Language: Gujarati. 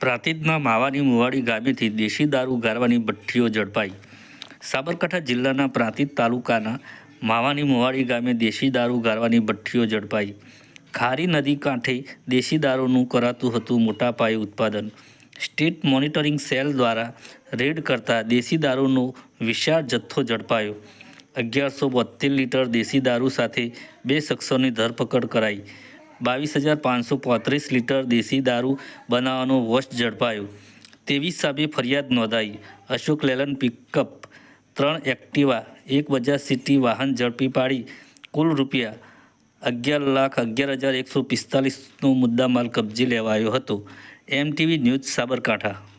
પ્રાંતિજના માવાની મુવાડી ગામેથી દેશી દારૂ ગારવાની ભઠ્ઠીઓ ઝડપાઈ. સાબરકાંઠા જિલ્લાના પ્રાંતિજ તાલુકાના માવાની મુવાડી ગામે દેશી દારૂ ગારવાની ભઠ્ઠીઓ ઝડપાઈ. ખારી નદી કાંઠે દેશી દારૂનું કરાતું હતું મોટા પાયે ઉત્પાદન. સ્ટેટ મોનિટરિંગ સેલ દ્વારા રેડ કરતા દેશી દારૂનો વિશાળ જથ્થો ઝડપાયો. અગિયારસો બોતેર લીટર દેશી દારૂ સાથે બે શખ્સોની ધરપકડ કરાઈ. બાવીસ હજાર પાંચસો પાંત્રીસ લીટર દેશી દારૂ બનાવવાનો વોશ ઝડપાયો. તેવી સામે ફરિયાદ નોંધાઈ. અશોક લેલન પિકઅપ ત્રણ એક્ટિવા, એક બજાજ સિટી વાહન ઝડપી પાડી. કુલ રૂપિયા અગિયાર લાખ અગિયાર હજાર એકસો પિસ્તાલીસનો મુદ્દામાલ કબજે લેવાયો હતો. MTV news Sabarkantha.